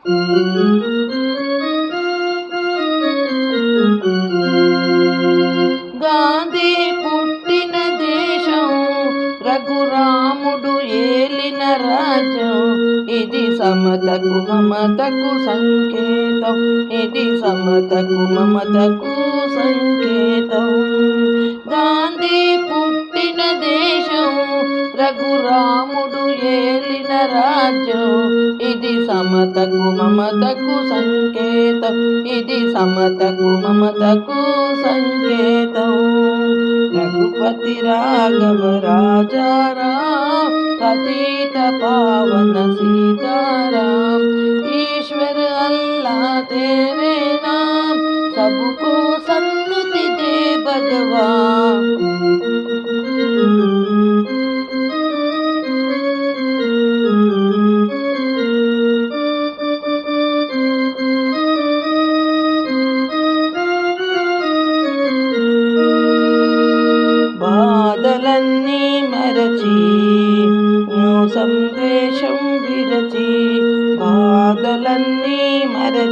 గాంధీ పుట్టిన దేశం రఘురాముడు ఏలిన రాజ్యం. ఇది సమతకు మమతకు సంకేతం. ఇది సమతకు మమతకు సంకేతం. గాంధీ పుట్టిన దేశం రఘురాముడు ఏలిన రాజ్యం. సమతకు మమతకు సంకేతం. ఇది సమతకు మమతకు సంకేతం. రఘుపతి రాఘవ రాజారా పతిత పావన సీ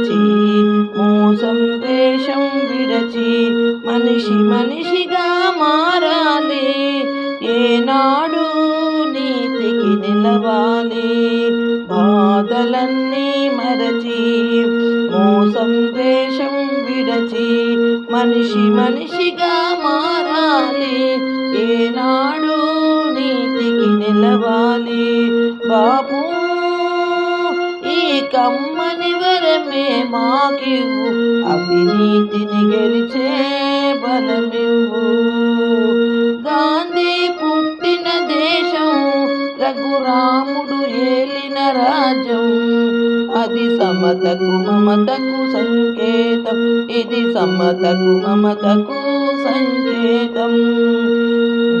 మరచి సందేశం విరచి మనిషి మనిషిగా మారాలి. ఏనాడు నీతికి నిలవాలి. బాధలన్నీ మరచి సందేశం విరచి మనిషి మనిషిగా మారాలి. ఏనాడు నీతికి నిలవాలి. బాబు కమ్మని వరమే మాకివ్వు. అవినీతిని గెలిచే బలమివు గాంధీ పుట్టిన దేశం రఘురాముడు ఏలిన రాజ్యం. అది సమతకు మమతకు సంకేతం. ఇది సమతకు మమతకు సంకేతం.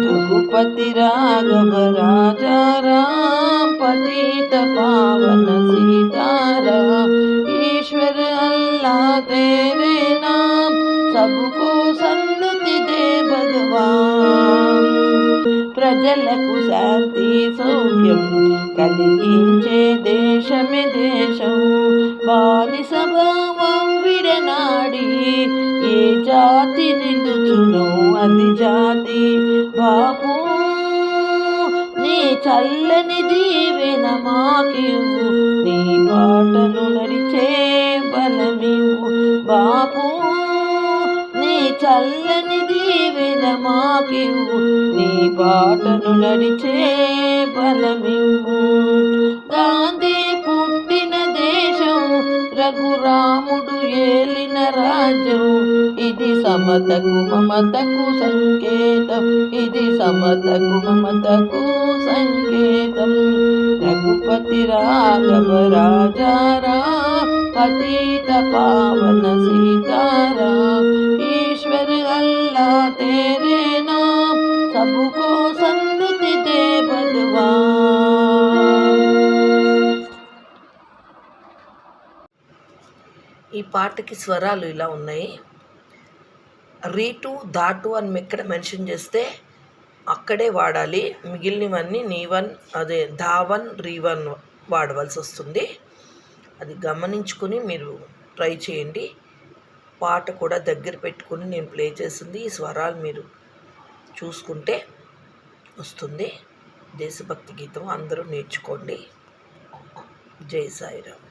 రఘుపతి రాఘవ రాజారా ప్రజలకు శాంతి సౌఖ్యం. కలిగించే దేశమే దేశం. బానిస భావం విడనాడి ఏ జాతి నిలుచును అది జాతి. బాపు నీ చల్లని దీవెన మాకివ్వు. నీ బాటను నడిచే బలమివు బాపు నీ చల్లని దీవెన మాకివ్వు. నీ బాటను నడిచే బలమివ్వు గాంధీ పుట్టిన దేశం రఘురాముడు ఏలిన రాజ్యం. ఇది సమతకు మమతకు సంకేతం. ఇది సమతకు మమతకు సంకేతం. రఘుపతి రాఘవ రాజారా పతిత పావన సీతారా ఈ పాటకి స్వరాలు ఇలా ఉన్నాయి. రీటు దాటు అని ఎక్కడ మెన్షన్ చేస్తే అక్కడే వాడాలి. మిగిలినవన్నీ నీ వన్ అదే ధావన్ రీవన్ వాడవలసి వస్తుంది. అది గమనించుకుని మీరు ట్రై చేయండి. పాట కూడా దగ్గర పెట్టుకుని నేను ప్లే చేసింది. ఈ స్వరాలు మీరు చూసుకుంటే వస్తుంది. దేశభక్తి గీతం అందరూ నేర్చుకోండి. జై సాయిరామ్.